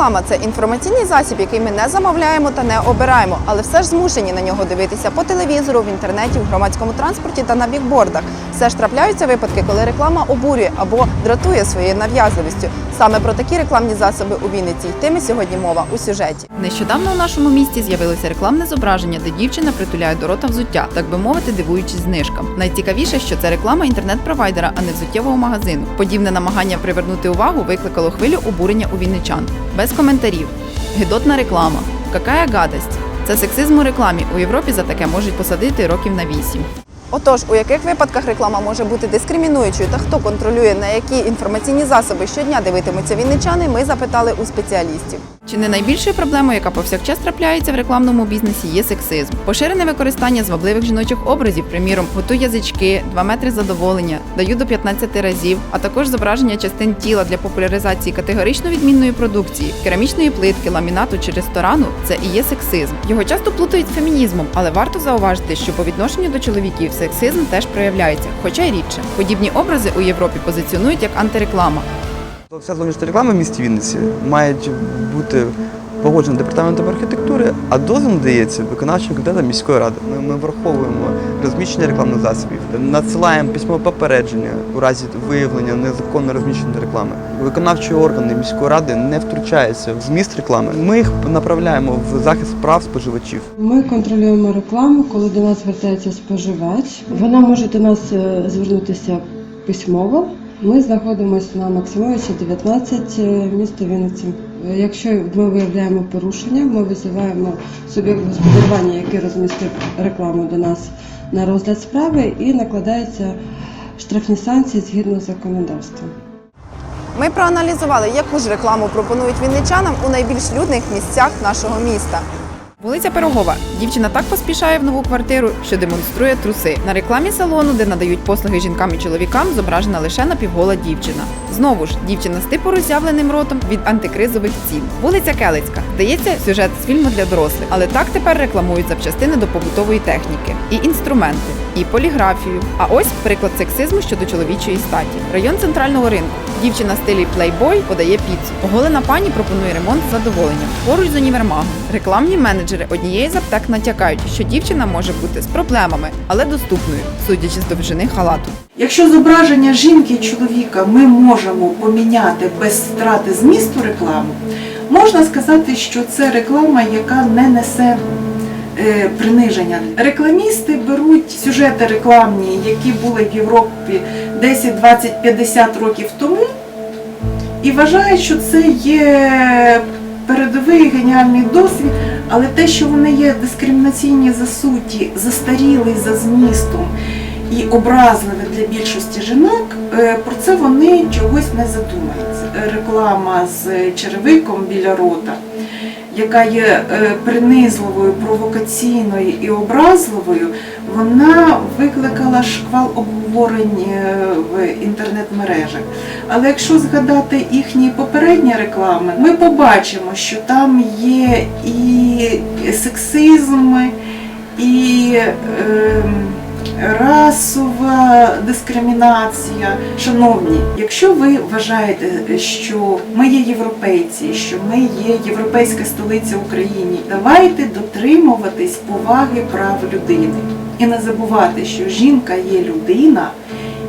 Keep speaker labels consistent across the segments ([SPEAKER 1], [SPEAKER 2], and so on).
[SPEAKER 1] реклама це інформаційний засіб, який ми не замовляємо та не обираємо, але все ж змушені на нього дивитися по телевізору, в інтернеті, в громадському транспорті та на бікбордах. Все ж трапляються випадки, коли реклама обурює або дратує своєю нав'язливістю. Саме про такі рекламні засоби у Вінниці йтиме сьогодні мова у сюжеті.
[SPEAKER 2] Нещодавно у нашому місті з'явилося рекламне зображення, де дівчина притуляє до рота взуття, так би мовити, дивуючись знижкам. Найцікавіше, що це реклама інтернет-провайдера, а не взуттєвого магазину. Подібне намагання привернути увагу викликало хвилю обурення у вінничан. Без коментарів. Гидотна реклама. Какая гадость? Це сексизм у рекламі. У Європі за таке можуть посадити років на вісім.
[SPEAKER 1] Отож, у яких випадках реклама може бути дискримінуючою та хто контролює, на які інформаційні засоби щодня дивитимуться вінничани, ми запитали у спеціалістів.
[SPEAKER 2] Чи не найбільшою проблемою, яка повсякчас трапляється в рекламному бізнесі, є сексизм? Поширене використання звабливих жіночих образів, приміром, готуй язички, 2 метри задоволення, даю до 15 разів, а також зображення частин тіла для популяризації категорично відмінної продукції, керамічної плитки, ламінату чи ресторану це і є сексизм. Його часто плутають з фемінізмом, але варто зауважити, що по відношенню до чоловіків сексизм теж проявляється, хоча й рідше. Подібні образи у Європі позиціонують як антиреклама.
[SPEAKER 3] Вся зовнішня реклама в місті Вінниці має бути погоджена департаментом архітектури, а дозвіл дається виконавчим комітетом міської ради. Ми, ми враховуємо розміщення рекламних засобів, надсилаємо письмове попередження у разі виявлення незаконно розміщеної реклами. Виконавчі органи міської ради не втручаються в зміст реклами. Ми їх направляємо в захист прав споживачів.
[SPEAKER 4] Ми контролюємо рекламу, коли до нас звертається споживач. Вона може до нас е, звернутися письмово. Ми знаходимося на Максимовича 19 е, місто Вінниці. Е, Якщо ми виявляємо порушення, ми визиваємо суб'єкт господарювання, який розмістив рекламу до нас на розгляд справи, і накладаються штрафні санкції згідно з законодавством.
[SPEAKER 1] Ми проаналізували, яку ж рекламу пропонують вінничанам у найбільш людних місцях нашого міста.
[SPEAKER 2] Вулиця Пирогова. Дівчина так поспішає в нову квартиру, що демонструє труси. На рекламі салону, де надають послуги жінкам і чоловікам, зображена лише напівгола дівчина. Знову ж, дівчина з типу роззявленим ротом від антикризових цін. Вулиця Келицька. Здається, сюжет з фільму для дорослих, але так тепер рекламують запчастини до побутової техніки, і інструменти, і поліграфію. А ось приклад сексизму щодо чоловічої статі. Район центрального ринку. Дівчина стилі плейбой подає піцу. Оголена пані пропонує ремонт з задоволенням. Поруч з універмагом. Рекламні менеджери однієї з аптек натякають, що дівчина може бути з проблемами, але доступною, судячи з довжини халату.
[SPEAKER 5] Якщо зображення жінки і чоловіка ми можемо поміняти без втрати змісту реклами, можна сказати, що це реклама, яка не несе приниження. Рекламісти беруть сюжети рекламні, які були в Європі 10, 20, 50 років тому, і вважають, що це є передовий геніальний досвід, але те, що вони є дискримінаційні за суті, застарілий за змістом і образливі для більшості жінок, е, про це вони чогось не задумаються. Реклама з черевиком біля рота, яка є е, принизливою, провокаційною і образливою, вона викликала шквал обговорень е, в інтернет-мережах. Але якщо згадати їхні попередні реклами, ми побачимо, що там є і сексизм, і е, расова дискримінація. Шановні, якщо ви вважаєте, що ми є європейці, що ми є європейська столиця України, давайте дотримуватись поваги прав людини і не забувати, що жінка є людина.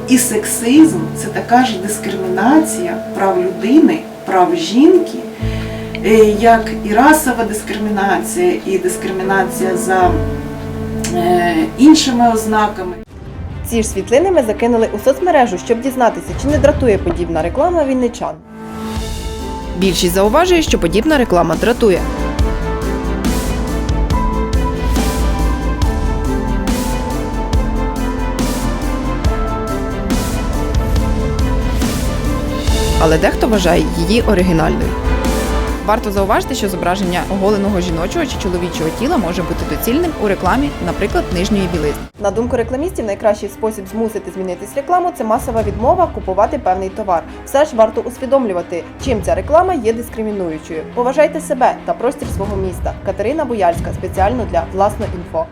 [SPEAKER 5] І сексизм це така ж дискримінація прав людини, прав жінки, е, як і расова дискримінація, і дискримінація за е, іншими ознаками.
[SPEAKER 1] Ці ж світлини ми закинули у соцмережу, щоб дізнатися, чи не дратує подібна реклама вінничан.
[SPEAKER 2] Більшість зауважує, що подібна реклама дратує. Але дехто вважає її оригінальною. Варто зауважити, що зображення оголеного жіночого чи чоловічого тіла може бути доцільним у рекламі, наприклад, нижньої білизни.
[SPEAKER 1] На думку рекламістів, найкращий спосіб змусити змінитись рекламу це масова відмова купувати певний товар. Все ж варто усвідомлювати, чим ця реклама є дискримінуючою. Поважайте себе та простір свого міста. Катерина Бояльська спеціально для власно інфо.